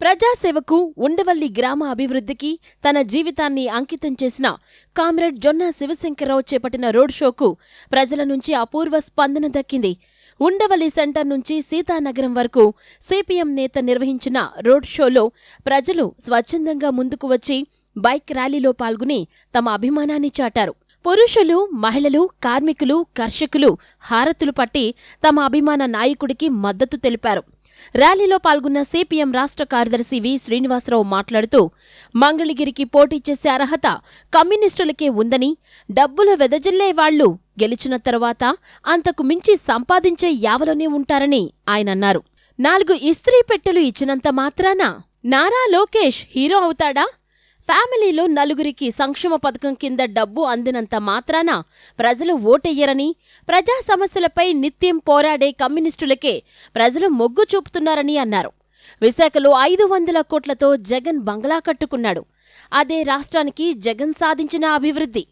ప్రజాసేవకు ఉండవల్లి గ్రామ అభివృద్ధికి తన జీవితాన్ని అంకితం చేసిన కామ్రేడ్ జొన్న శివశంకర్రావు చేపట్టిన రోడ్ షోకు ప్రజల నుంచి అపూర్వ స్పందన దక్కింది. ఉండవల్లి సెంటర్ నుంచి సీతానగరం వరకు సిపిఎం నేత నిర్వహించిన రోడ్ షోలో ప్రజలు స్వచ్ఛందంగా ముందుకు వచ్చి బైక్ ర్యాలీలో పాల్గొని తమ అభిమానాన్ని చాటారు. పురుషులు మహిళలు కార్మికులు కర్షకులు హారతులు పట్టి తమ అభిమాన నాయకుడికి మద్దతు తెలిపారు. ర్యాలీలో పాల్గొన్న సిపిఎం రాష్ట్ర కార్యదర్శి వి శ్రీనివాసరావు మాట్లాడుతూ మంగళగిరికి పోటీ చేసే అర్హత కమ్యూనిస్టులకే ఉందని డబ్బులు వెదజల్లే వాళ్ళు గెలిచిన తరువాత అంతకు మించి సంపాదించే యావలోనే ఉంటారని ఆయన అన్నారు. నాలుగు ఇస్త్రీ పెట్టెలు ఇచ్చినంత మాత్రాన నారా లోకేష్ హీరో అవుతాడా? ఫ్యామిలీలో నలుగురికి సంక్షేమ పథకం కింద డబ్బు అందినంత మాత్రాన ప్రజలు ఓటెయ్యరని ప్రజా సమస్యలపై నిత్యం పోరాడే కమ్యూనిస్టులకే ప్రజలు మొగ్గు చూపుతున్నారని అన్నారు. విశాఖలో ఐదు వందల కోట్లతో జగన్ బంగ్లా కట్టుకున్నాడు. అదే రాష్ట్రానికి జగన్ సాధించిన అభివృద్ధి.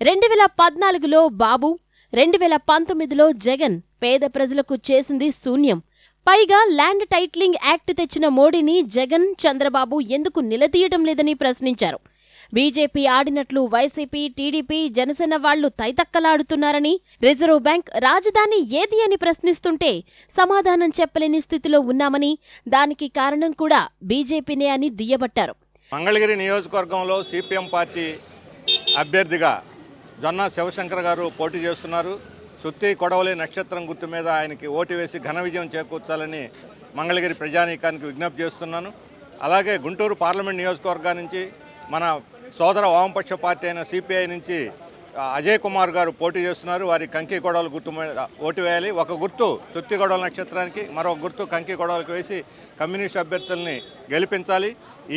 రెండు వేల పద్నాలుగులో బాబు రెండు వేల పంతొమ్మిదిలో జగన్ పేద ప్రజలకు చేసింది శూన్యం. పైగా ల్యాండ్ టైట్లింగ్ యాక్ట్ తెచ్చిన మోడీని జగన్ చంద్రబాబు ఎందుకు నిలదీయటం లేదని ప్రశ్నించారు. బీజేపీ ఆడినట్లు వైసీపీ టీడీపీ జనసేన వాళ్ళు తైతక్కలాడుతున్నారని రిజర్వ్ బ్యాంక్ రాజధాని ఏది అని ప్రశ్నిస్తుంటే సమాధానం చెప్పలేని స్థితిలో ఉన్నామని దానికి కారణం కూడా బీజేపీనే అని దుయ్యబట్టారు. మంగళగిరి నియోజకవర్గంలో సిపిఎం పార్టీ అభ్యర్థిగా జొన్న శివశంకర్ గారు పోటీ చేస్తున్నారు. సుత్తి కొడవలి నక్షత్రం గుర్తు మీద ఆయనకి ఓటు వేసి ఘన విజయం చేకూర్చాలని మంగళగిరి ప్రజానీకానికి విజ్ఞప్తి చేస్తున్నాను. అలాగే గుంటూరు పార్లమెంట్ నియోజకవర్గా నుంచి మన సోదర వామపక్ష పార్టీ అయిన సిపిఐ నుంచి అజయ్ కుమార్ గారు పోటీ చేస్తున్నారు. వారి కంకి గొడవలు గుర్తు మీద ఓటు వేయాలి. ఒక గుర్తు తృప్తి గొడవల నక్షత్రానికి మరొక గుర్తు కంకి గొడవలకు వేసి కమ్యూనిస్ట్ అభ్యర్థుల్ని గెలిపించాలి.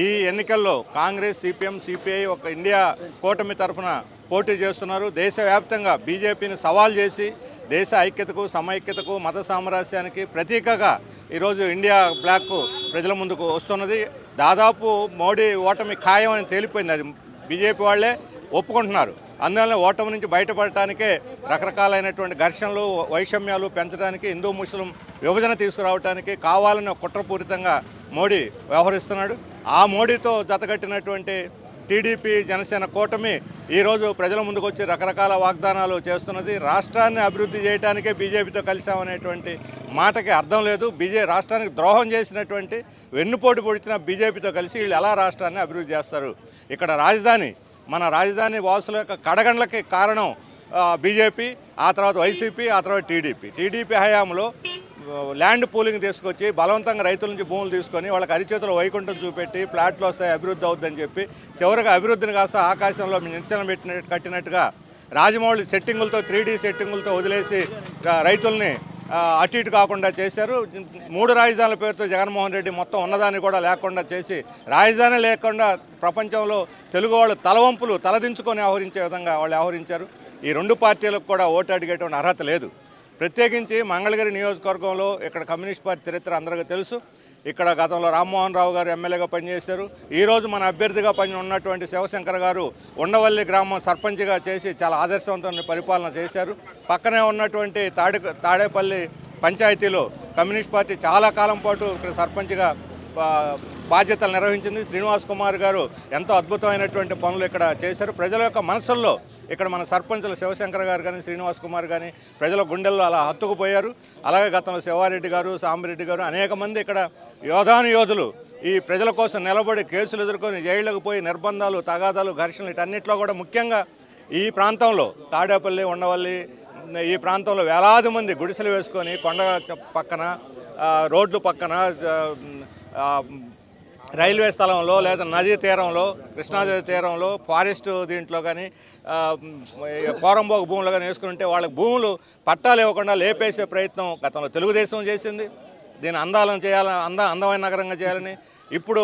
ఈ ఎన్నికల్లో కాంగ్రెస్ సిపిఎం సిపిఐ ఒక ఇండియా కూటమి తరఫున పోటీ చేస్తున్నారు. దేశవ్యాప్తంగా బీజేపీని సవాల్ చేసి దేశ ఐక్యతకు సమైక్యతకు మత సామరస్యానికి ప్రతీకగా ఈరోజు ఇండియా బ్లాక్ ప్రజల ముందుకు వస్తున్నది. దాదాపు మోడీ ఓటమి ఖాయం అని తేలిపోయింది. అది బీజేపీ వాళ్ళే ఒప్పుకుంటున్నారు. అందువల్ల ఓటమి నుంచి బయటపడటానికే రకరకాలైనటువంటి ఘర్షణలు వైషమ్యాలు పెంచడానికి హిందూ ముస్లిం విభజన తీసుకురావడానికి కావాలని కుట్రపూరితంగా మోడీ వ్యవహరిస్తున్నాడు. ఆ మోడీతో జతగట్టినటువంటి టీడీపీ జనసేన కూటమి ఈరోజు ప్రజల ముందుకు వచ్చి రకరకాల వాగ్దానాలు చేస్తున్నది. రాష్ట్రాన్ని అభివృద్ధి చేయడానికే బీజేపీతో కలిసామనేటువంటి మాటకి అర్థం లేదు. బీజే రాష్ట్రానికి ద్రోహం చేసినటువంటి వెన్నుపోటు పొడిచిన బీజేపీతో కలిసి వీళ్ళు ఎలా రాష్ట్రాన్ని అభివృద్ధి చేస్తారు? ఇక్కడ రాజధాని మన రాజధాని వాసుల యొక్క కడగండ్లకి కారణం బీజేపీ ఆ తర్వాత వైసీపీ ఆ తర్వాత టీడీపీ. టీడీపీ హయాంలో ల్యాండ్ పూలింగ్ తీసుకొచ్చి బలవంతంగా రైతుల నుంచి భూములు తీసుకొని వాళ్ళకి అరిచేతులు వైకుంఠం చూపెట్టి ప్లాట్లు వస్తాయి అభివృద్ధి అవుద్దని చెప్పి చివరికి అభివృద్ధిని కాస్త ఆకాశంలో నిచ్చెన పెట్టినట్టు కట్టినట్టుగా రాజమౌళి సెట్టింగులతో త్రీ డీ సెట్టింగులతో వదిలేసి రైతుల్ని అటు ఇటు కాకుండా చేశారు. మూడు రాజధానుల పేరుతో జగన్మోహన్ రెడ్డి మొత్తం ఉన్నదాన్ని కూడా లేకుండా చేసి రాజధాని లేకుండా ప్రపంచంలో తెలుగు వాళ్ళు తలవంపులు తలదించుకొని వ్యవహరించే విధంగా వాళ్ళు వ్యవహరించారు ఈ రెండు పార్టీలకు కూడా ఓటు అడిగేటువంటి అర్హత లేదు. ప్రత్యేకించి మంగళగిరి నియోజకవర్గంలో ఇక్కడ కమ్యూనిస్ట్ పార్టీ చరిత్ర అందరికీ తెలుసు. ఇక్కడ గతంలో రామ్మోహన్ రావు గారు ఎమ్మెల్యేగా పనిచేశారు. ఈరోజు మన అభ్యర్థిగా పని ఉన్నటువంటి శివశంకర్ గారు ఉండవల్లి గ్రామం సర్పంచ్గా చేసి చాలా ఆదర్శవంతమైన పరిపాలన చేశారు. పక్కనే ఉన్నటువంటి తాడే తాడేపల్లి పంచాయతీలో కమ్యూనిస్ట్ పార్టీ చాలా కాలం పాటు ఇక్కడ సర్పంచ్గా బాధ్యతలు నిర్వహించింది. శ్రీనివాస్ కుమార్ గారు ఎంతో అద్భుతమైనటువంటి పనులు ఇక్కడ చేశారు. ప్రజల యొక్క మనసుల్లో ఇక్కడ మన సర్పంచులు శివశంకర్ గారు కానీ శ్రీనివాస్ కుమార్ కానీ ప్రజల గుండెల్లో అలా హత్తుకుపోయారు. అలాగే గతంలో శివారెడ్డి గారు సాంబిరెడ్డి గారు అనేక మంది ఇక్కడ యోధాను యోధులు ఈ ప్రజల కోసం నిలబడి కేసులు ఎదుర్కొని జైళ్ళకు పోయి నిర్బంధాలు తగాదాలు ఘర్షణలు వీటన్నిటిలో కూడా ముఖ్యంగా ఈ ప్రాంతంలో తాడేపల్లి ఉండవల్లి ఈ ప్రాంతంలో వేలాది మంది గుడిసెలు వేసుకొని కొండ పక్కన రోడ్లు పక్కన రైల్వే స్థలంలో లేదా నదీ తీరంలో కృష్ణానది తీరంలో ఫారెస్ట్ దీంట్లో కానీ పోరంబోగ భూములు కానీ వేసుకుని ఉంటే వాళ్ళకి భూములు పట్టాలు ఇవ్వకుండా లేపేసే ప్రయత్నం గతంలో తెలుగుదేశం చేసింది. దీన్ని అందాలను చేయాలని అంద అందమైన నగరంగా చేయాలని ఇప్పుడు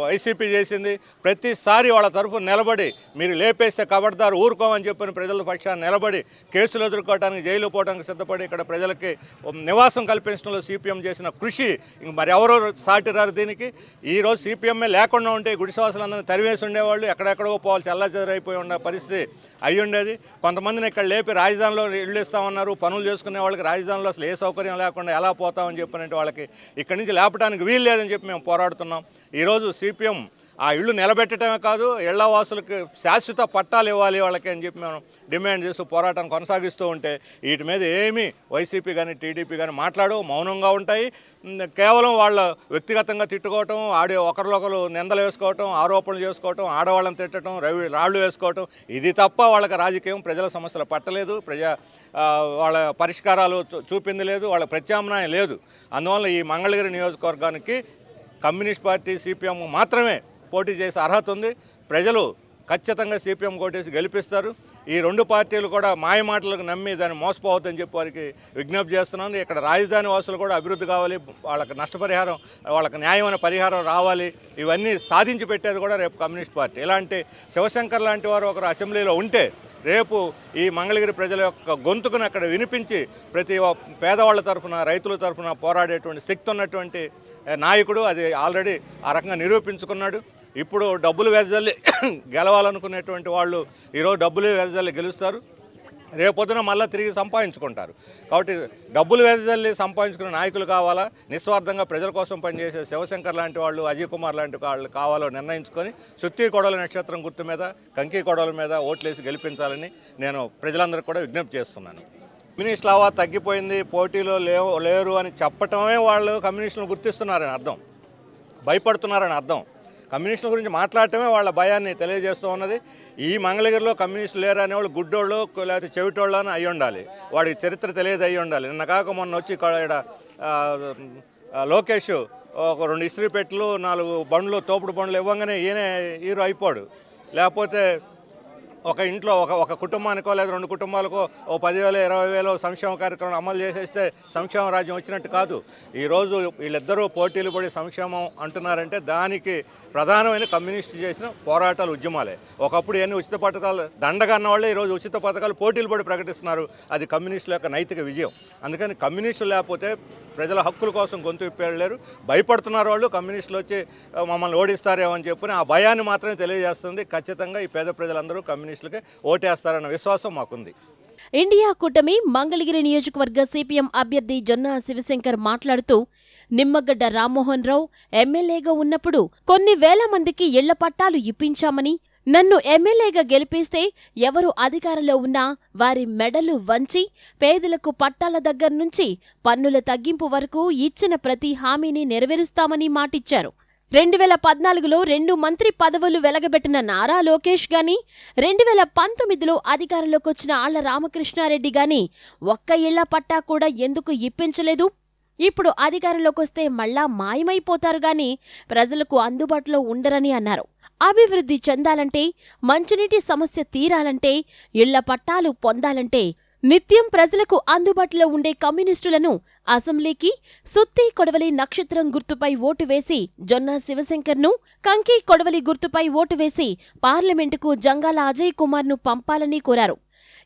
వైసీపీ చేసింది ప్రతిసారి వాళ్ళ తరఫు నిలబడి మీరు లేపేస్తే కబడ్దారు ఊరుకోమని చెప్పిన ప్రజల పక్షాన్ని నిలబడి కేసులు ఎదుర్కోవడానికి జైలు పోవడానికి సిద్ధపడి ఇక్కడ ప్రజలకి నివాసం కల్పించడంలో సిపిఎం చేసిన కృషి ఇంక మరి ఎవరో సాటిరారు దీనికి. ఈరోజు సిపిఎంఏ లేకుండా ఉంటే గుడిసవాసులందరినీ తరివేసి ఉండేవాళ్ళు ఎక్కడెక్కడో పోవాలి చల్లచెదరైపోయి ఉన్న పరిస్థితి అయి ఉండేది కొంతమందిని ఇక్కడ లేపి రాజధానిలో ఇళ్ళు ఇస్తామన్నారు పనులు చేసుకునే వాళ్ళకి రాజధానిలో అసలు ఏ సౌకర్యం లేకుండా ఎలా పోతామని చెప్పినట్టు వాళ్ళకి ఇక్కడి నుంచి లేపడానికి వీలు లేదని చెప్పి మేము పోరాడుతున్నాం. ఈరోజు సిపిఎం ఆ ఇళ్ళు నిలబెట్టడమే కాదు ఇళ్ళ వాసులకు శాశ్వత పట్టాలు ఇవ్వాలి వాళ్ళకి అని చెప్పి మనం డిమాండ్ చేస్తూ పోరాటం కొనసాగిస్తూ ఉంటే వీటి మీద ఏమీ వైసీపీ కానీ టీడీపీ కానీ మాట్లాడు మౌనంగా ఉంటాయి. కేవలం వాళ్ళ వ్యక్తిగతంగా తిట్టుకోవటం ఆడే ఒకరినొకరు నిందలు వేసుకోవటం ఆరోపణలు చేసుకోవటం ఆడవాళ్ళని తిట్టడం రవి రాళ్ళు వేసుకోవటం ఇది తప్ప వాళ్ళకి రాజకీయం ప్రజల సమస్యలు పట్టలేదు ప్రజా వాళ్ళ పరిష్కారాలు చూపింది లేదు వాళ్ళ ప్రత్యామ్నాయం లేదు. అందువల్ల ఈ మంగళగిరి నియోజకవర్గానికి కమ్యూనిస్ట్ పార్టీ సిపిఎం మాత్రమే పోటీ చేసే అర్హత ఉంది. ప్రజలు ఖచ్చితంగా సిపిఎం కోటేసి గెలిపిస్తారు. ఈ రెండు పార్టీలు కూడా మాయ మాటలకు నమ్మి దాన్ని మోసపోవద్దని చెప్పి వారికి విజ్ఞప్తి చేస్తున్నాను. ఇక్కడ రాజధాని వాసులు కూడా అభివృద్ధి కావాలి. వాళ్ళకి నష్టపరిహారం వాళ్ళకి న్యాయమైన పరిహారం రావాలి. ఇవన్నీ సాధించి పెట్టేది కూడా రేపు కమ్యూనిస్ట్ పార్టీ. ఇలాంటి శివశంకర్ లాంటి వారు ఒకరు అసెంబ్లీలో ఉంటే రేపు ఈ మంగళగిరి ప్రజల యొక్క గొంతుకును అక్కడ వినిపించి ప్రతి పేదవాళ్ళ తరఫున రైతుల తరఫున పోరాడేటువంటి శక్తి ఉన్నటువంటి నాయకుడు అది ఆల్రెడీ ఆ రకంగా నిరూపించుకున్నాడు. ఇప్పుడు డబ్బులు వెదజల్లి గెలవాలనుకునేటువంటి వాళ్ళు ఈరోజు డబ్బులు వెదజల్లి గెలుస్తారు. రేపొద్దున మళ్ళీ తిరిగి సంపాదించుకుంటారు. కాబట్టి డబ్బులు వెదజల్లి సంపాదించుకునే నాయకులు కావాలా? నిస్వార్థంగా ప్రజల కోసం పనిచేసే శివశంకర్ లాంటి వాళ్ళు అజయ్ కుమార్ లాంటి వాళ్ళు కావాలో నిర్ణయించుకొని సుత్తి కొడవల నక్షత్రం గుర్తు మీద కంకి కొడవల మీద ఓట్లేసి గెలిపించాలని నేను ప్రజలందరికీ కూడా విజ్ఞప్తి చేస్తున్నాను. కమ్యూనిస్టుల హవా తగ్గిపోయింది పోటీలో లేవు లేరు అని చెప్పటమే వాళ్ళు కమ్యూనిస్టులను గుర్తిస్తున్నారని అర్థం. భయపడుతున్నారని అర్థం. కమ్యూనిస్టుల గురించి మాట్లాడటమే వాళ్ళ భయాన్ని తెలియజేస్తూ ఉన్నది. ఈ మంగళగిరిలో కమ్యూనిస్టులు లేరు అనేవాళ్ళు గుడ్డోళ్ళు లేకపోతే చెవిటోళ్ళు అని అయి ఉండాలి. వాడికి చరిత్ర తెలియదు అయి ఉండాలి. నిన్న కాక మొన్న వచ్చి ఇక్కడ ఈడ, లోకేష్ ఒక రెండు ఇస్త్రీ పెట్టెలు నాలుగు బండ్లు తోపుడు బండ్లు ఇవ్వగానే ఈయనే హీరో అయిపోడు. లేకపోతే ఒక ఇంట్లో ఒక ఒక కుటుంబానికో లేదా రెండు కుటుంబాలకో ఓ పదివేలు ఇరవై వేలు సంక్షేమ కార్యక్రమం అమలు చేసేస్తే సంక్షేమ రాజ్యం వచ్చినట్టు కాదు. ఈరోజు వీళ్ళిద్దరూ పోటీలు పడి సంక్షేమం అంటున్నారంటే దానికి ప్రధానమైన కమ్యూనిస్టు చేసిన పోరాటాలు ఉద్యమాలే. ఒకప్పుడు ఎన్ని ఉచిత పథకాలు దండగా అన్నవాళ్ళే ఈరోజు ఉచిత పథకాలు పోటీలు పడి ప్రకటిస్తున్నారు. అది కమ్యూనిస్టుల యొక్క నైతిక విజయం. అందుకని కమ్యూనిస్టులు లేకపోతే ప్రజల హక్కుల కోసం గొంతు విప్పలేరు భయపడుతున్నారు వాళ్ళు కమ్యూనిస్టులు వచ్చి మమ్మల్ని ఓడిస్తారేమో అని చెప్పి ఆ భయాన్ని మాత్రమే తెలియజేస్తుంది. ఖచ్చితంగా ఈ పేద ప్రజలందరూ కమ్యూనిస్టులకే ఓటేస్తారన్న విశ్వాసం మాకుంది. ఇండియా కూటమి మంగళగిరి నియోజకవర్గ సిపిఎం అభ్యర్థి జొన్న శివశంకర్ మాట్లాడుతూ నిమ్మగడ్డ రామ్మోహన్ రావు ఎమ్మెల్యేగా ఉన్నప్పుడు కొన్ని వేల మందికి ఇళ్ళ పట్టాలు ఇప్పించామని నన్ను ఎమ్మెల్యేగా గెలిపిస్తే ఎవరు అధికారంలో ఉన్నా వారి మెడలు వంచి పేదలకు పట్టాల దగ్గర నుంచి పన్నుల తగ్గింపు వరకు ఇచ్చిన ప్రతి హామీని నెరవేరుస్తామని మాటిచ్చారు. రెండు వేల పద్నాలుగులో రెండు మంత్రి పదవులు వెలగబెట్టిన నారా లోకేష్ గాని రెండు వేల పంతొమ్మిదిలో అధికారంలోకి వచ్చిన ఆళ్ళ రామకృష్ణారెడ్డి గాని ఒక్క ఇళ్ళ పట్టా కూడా ఎందుకు ఇప్పించలేదు? ఇప్పుడు అధికారంలోకి వస్తే మళ్ళా మాయమైపోతారు గాని ప్రజలకు అందుబాటులో ఉండరని అన్నారు. అభివృద్ధి చెందాలంటే మంచినీటి సమస్య తీరాలంటే ఇళ్ళ పట్టాలు పొందాలంటే నిత్యం ప్రజలకు అందుబాటులో ఉండే కమ్యూనిస్టులను అసెంబ్లీకి సుత్తి కొడవలి నక్షత్రం గుర్తుపై ఓటు వేసి జొన్న శివశంకర్ను కంకి కొడవలి గుర్తుపై ఓటు వేసి పార్లమెంటుకు జంగాల అజయ్ కుమార్ను పంపాలని కోరారు.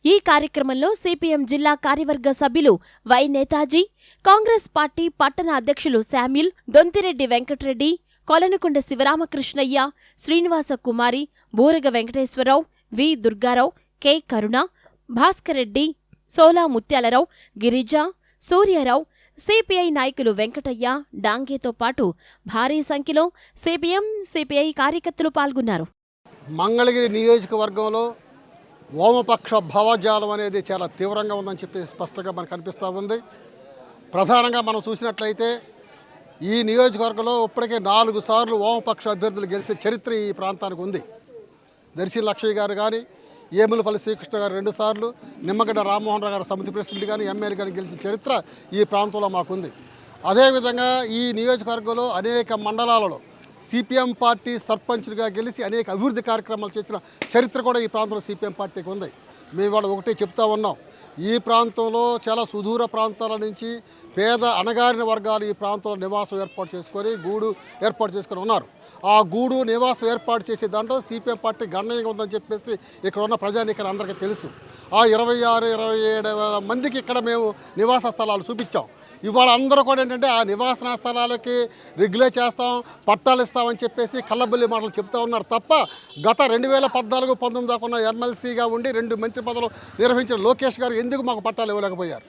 ఈ కార్యక్రమంలో సిపిఎం జిల్లా కార్యవర్గ సభ్యులు వై నేతాజీ కాంగ్రెస్ పార్టీ పట్టణ అధ్యక్షులు Samuel Donthireddy Venkatareddy Kolanakonda Sivaramakrishnaiah Srinivasa Kumari Buraga Venkateswararao V Durgarao K Karuna Bhaskar Reddy Sola Mutyalarao Girija Suryarao CPI నాయకులు వెంకటయ్య డాంగేతో పాటు భారీ సంఖ్యలో సిపిఎం సిపిఐ కార్యకర్తలు పాల్గొన్నారు. మంగళగిరి నియోజకవర్గంలో వామపక్ష భావజాలం అనేది చాలా తీవ్రంగా ఉందని చెప్పి స్పష్టంగా మనకు కనిపిస్తూ ఉంది. ప్రధానంగా మనం చూసినట్లయితే ఈ నియోజకవర్గంలో ఇప్పటికే నాలుగు సార్లు వామపక్ష అభ్యర్థులు గెలిచిన చరిత్ర ఈ ప్రాంతానికి ఉంది. దర్శి లక్ష్మి గారు కానీ ఏములపల్లి శ్రీకృష్ణ గారు రెండుసార్లు నిమ్మగడ్డ రామ్మోహన్ రావు గారు సమితి ప్రెసిడెంట్ కానీ ఎమ్మెల్యే కానీ గెలిచిన చరిత్ర ఈ ప్రాంతంలో మాకుంది. అదేవిధంగా ఈ నియోజకవర్గంలో అనేక మండలాలలో సిపిఎం పార్టీ సర్పంచ్లుగా గెలిచి అనేక అభివృద్ధి కార్యక్రమాలు చేసిన చరిత్ర కూడా ఈ ప్రాంతంలో సిపిఎం పార్టీకి ఉంది. మేము వాళ్ళు ఒకటే చెప్తా ఉన్నాం. ఈ ప్రాంతంలో చాలా సుదూర ప్రాంతాల నుంచి పేద అణగారిన వర్గాలు ఈ ప్రాంతంలో నివాసం ఏర్పాటు చేసుకొని గూడు ఏర్పాటు చేసుకొని ఉన్నారు. ఆ గూడు నివాసం ఏర్పాటు చేసే దాంట్లో సిపిఎం పార్టీ గణనీయంగా ఉందని చెప్పేసి ఇక్కడ ఉన్న ప్రజానీకరణ అందరికీ తెలుసు. ఆ ఇరవై ఆరు ఇరవై ఏడు మందికి ఇక్కడ మేము నివాస స్థలాలు చూపించాం. ఇవాళ అందరూ కూడా ఏంటంటే ఆ నివాసన స్థలాలకి రెగ్యులేట్ చేస్తాం పట్టాలు ఇస్తామని చెప్పేసి కళ్ళబుల్లి మాటలు చెప్తా ఉన్నారు తప్ప గత రెండు వేల పద్నాలుగు పంతొమ్మిది దాకా ఉన్న ఎమ్మెల్సీగా ఉండి రెండు మంత్రి పదవులు నిర్వహించిన లోకేష్ గారు ఎందుకు మాకు పట్టాలు ఇవ్వలేకపోయారు?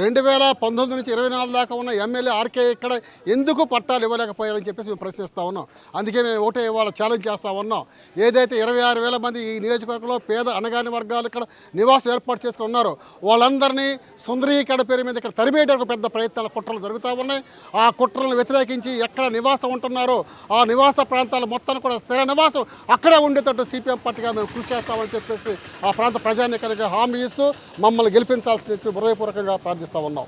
రెండు వేల పంతొమ్మిది నుంచి ఇరవై నాలుగు దాకా ఉన్న ఎమ్మెల్యే ఆర్కే ఇక్కడ ఎందుకు పట్టాలు ఇవ్వలేకపోయారని చెప్పేసి మేము ప్రశ్నిస్తూ ఉన్నాం. అందుకే మేము ఓటే ఇవాళ ఛాలెంజ్ చేస్తూ ఉన్నాం. ఏదైతే ఇరవై ఆరు వేల మంది ఈ నియోజకవర్గంలో పేద అనగాని వర్గాలు ఇక్కడ నివాసం ఏర్పాటు చేసుకుని ఉన్నారో వాళ్ళందరినీ సుందరీకరణ పేరు మీద ఇక్కడ తరిమేయడానికి పెద్ద ప్రయత్నాలు కుట్రలు జరుగుతూ ఉన్నాయి. ఆ కుట్రలను వ్యతిరేకించి ఎక్కడ నివాసం ఉంటున్నారో ఆ నివాస ప్రాంతాల మొత్తాన్ని కూడా స్థిర నివాసం అక్కడే ఉండేటట్టు సిపిఎం పార్టీగా మేము కృషి చేస్తామని చెప్పేసి ఆ ప్రాంత ప్రజానికానికి హామీ ఇస్తూ మమ్మల్ని గెలిపించాల్సి చెప్పి హృదయపూర్వకంగా ప్రార్థిస్తూ ఉన్నాం